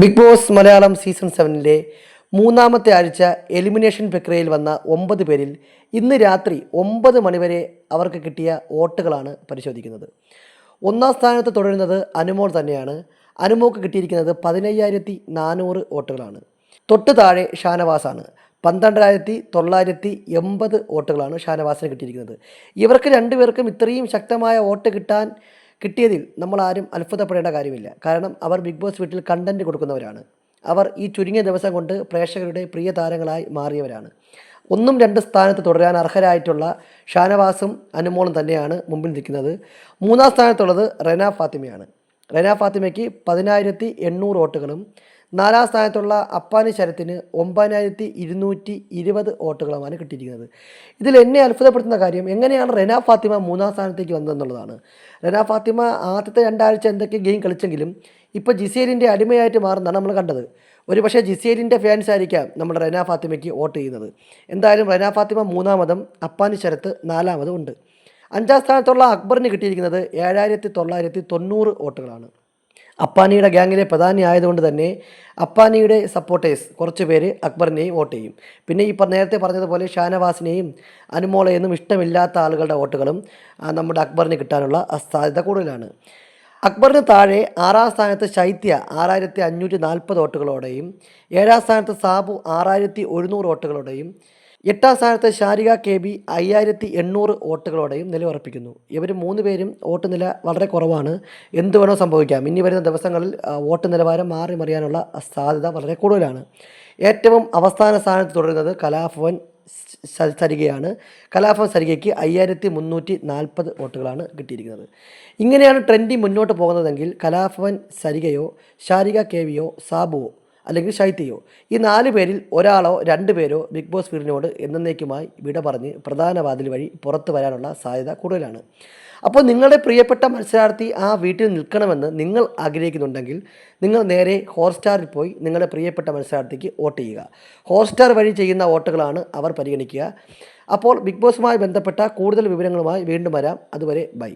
Big boss Malayalam season സെവനിലെ മൂന്നാമത്തെ ആഴ്ച എലിമിനേഷൻ പ്രക്രിയയിൽ വന്ന ഒമ്പത് പേരിൽ ഇന്ന് രാത്രി ഒമ്പത് മണിവരെ അവർക്ക് കിട്ടിയ വോട്ടുകളാണ് പരിശോധിക്കുന്നത്. ഒന്നാം സ്ഥാനത്ത് തുടരുന്നത് അനുമോൾ തന്നെയാണ്. അനുമോൾക്ക് കിട്ടിയിരിക്കുന്നത് പതിനയ്യായിരത്തി നാനൂറ് വോട്ടുകളാണ്. തൊട്ട് താഴെ ഷാനവാസാണ്. പന്ത്രണ്ടായിരത്തി തൊള്ളായിരത്തി എൺപത് വോട്ടുകളാണ് ഷാനവാസിന് കിട്ടിയിരിക്കുന്നത്. ഇവർക്ക് രണ്ടുപേർക്കും ഇത്രയും ശക്തമായ വോട്ട് കിട്ടാൻ കിട്ടിയതിൽ നമ്മൾ ആരും അത്ഭുതപ്പെടേണ്ട കാര്യമില്ല. കാരണം അവർ ബിഗ് ബോസ് വീട്ടിൽ കണ്ടന്റ് കൊടുക്കുന്നവരാണ്. അവർ ഈ ചുരുങ്ങിയ ദിവസം കൊണ്ട് പ്രേക്ഷകരുടെ പ്രിയ താരങ്ങളായി മാറിയവരാണ്. ഒന്നും രണ്ട് സ്ഥാനത്ത് തുടരാൻ അർഹരായിട്ടുള്ള ഷാനവാസും അനുമോളും തന്നെയാണ് മുമ്പിൽ നിൽക്കുന്നത്. മൂന്നാം സ്ഥാനത്തുള്ളത് റെന ഫാത്തിമയാണ്. റെന ഫാത്തിമയ്ക്ക് പതിനായിരത്തി എണ്ണൂറ് വോട്ടുകളും നാലാം സ്ഥാനത്തുള്ള അപ്പാനി ശരത്തിന് ഒമ്പതിനായിരത്തി ഇരുന്നൂറ്റി ഇരുപത് വോട്ടുകളുമാണ് കിട്ടിയിരിക്കുന്നത്. ഇതിൽ എന്നെ അത്ഭുതപ്പെടുത്തുന്ന കാര്യം എങ്ങനെയാണ് റെന ഫാത്തിമ മൂന്നാം സ്ഥാനത്തേക്ക് വന്നതെന്നുള്ളതാണ്. റെന ഫാത്തിമ ആദ്യത്തെ രണ്ടാഴ്ച എന്തൊക്കെ ഗെയിം കളിച്ചെങ്കിലും ഇപ്പോൾ ജിസേലിന്റെ അടിമയായിട്ട് മാറുന്നതാണ് നമ്മൾ കണ്ടത്. ഒരു പക്ഷേ ജിസേലിന്റെ ഫാൻസ് ആയിരിക്കാം നമ്മുടെ റെന ഫാത്തിമയ്ക്ക് വോട്ട് ചെയ്യുന്നത്. എന്തായാലും റെന ഫാത്തിമ മൂന്നാമതും അപ്പാനി ശരത്ത് നാലാമതും ഉണ്ട്. അഞ്ചാം സ്ഥാനത്തുള്ള അക്ബറിന് കിട്ടിയിരിക്കുന്നത് ഏഴായിരത്തി തൊള്ളായിരത്തി തൊണ്ണൂറ് വോട്ടുകളാണ്. അപ്പാനിയുടെ ഗ്യാങ്ങിലെ പ്രധാനി ആയതുകൊണ്ട് തന്നെ അപ്പാനിയുടെ സപ്പോർട്ടേഴ്സ് കുറച്ച് പേര് അക്ബറിനെയും വോട്ട് ചെയ്യും. പിന്നെ ഈ നേരത്തെ പറഞ്ഞതുപോലെ ഷാനവാസിനെയും അനുമോളയെന്നും ഇഷ്ടമില്ലാത്ത ആളുകളുടെ വോട്ടുകളും നമ്മുടെ അക്ബറിന് കിട്ടാനുള്ള സാധ്യത കൂടുതലാണ്. അക്ബറിന് താഴെ ആറാം സ്ഥാനത്ത് ശൈത്യ ആറായിരത്തി അഞ്ഞൂറ്റി നാൽപ്പത് വോട്ടുകളോടെയും ഏഴാം സ്ഥാനത്ത് സാബു ആറായിരത്തി ഒരുന്നൂറ് വോട്ടുകളോടെയും എട്ടാം സ്ഥാനത്ത് ഷാരിക കെ ബി അയ്യായിരത്തി എണ്ണൂറ് വോട്ടുകളോടെയും നിലയുറപ്പിക്കുന്നു. ഇവർ മൂന്ന് പേരും വോട്ട് നില വളരെ കുറവാണ്. എന്ത് വേണോ സംഭവിക്കാം. ഇനി വരുന്ന ദിവസങ്ങളിൽ വോട്ട് നിലവാരം മാറി മറിയാനുള്ള സാധ്യത വളരെ കൂടുതലാണ്. ഏറ്റവും അവസാന സ്ഥാനത്ത് തുടരുന്നത് കലാഭവൻ സരികയാണ് കലാഭവൻ സരികയ്ക്ക് അയ്യായിരത്തി മുന്നൂറ്റി നാൽപ്പത് വോട്ടുകളാണ് കിട്ടിയിരിക്കുന്നത്. ഇങ്ങനെയാണ് ട്രെൻഡി മുന്നോട്ട് പോകുന്നതെങ്കിൽ കലാഭവൻ സരികയോ ഷാരിക കെ വിയോ സാബുവോ? അല്ലെങ്കിൽ ശൈത്യയോ. ഈ നാല് പേരിൽ ഒരാളോ രണ്ട് പേരോ ബിഗ് ബോസ് വീടിനോട് എന്നേക്കുമായി വിട പറഞ്ഞ് പ്രധാന വാതിൽ വഴി പുറത്തു വരാനുള്ള സാധ്യത കൂടുതലാണ്. അപ്പോൾ നിങ്ങളുടെ പ്രിയപ്പെട്ട മത്സരാർത്ഥി ആ വീട്ടിൽ നിൽക്കണമെന്ന് നിങ്ങൾ ആഗ്രഹിക്കുന്നുണ്ടെങ്കിൽ നിങ്ങൾ നേരെ ഹോട്ട്സ്റ്റാറിൽ പോയി നിങ്ങളുടെ പ്രിയപ്പെട്ട മത്സരാർത്ഥിക്ക് വോട്ട് ചെയ്യുക. ഹോട്ട്സ്റ്റാർ വഴി ചെയ്യുന്ന വോട്ടുകളാണ് അവർ പരിഗണിക്കുക. അപ്പോൾ ബിഗ് ബോസുമായി ബന്ധപ്പെട്ട കൂടുതൽ വിവരങ്ങളുമായി വീണ്ടും വരാം. അതുവരെ ബൈ.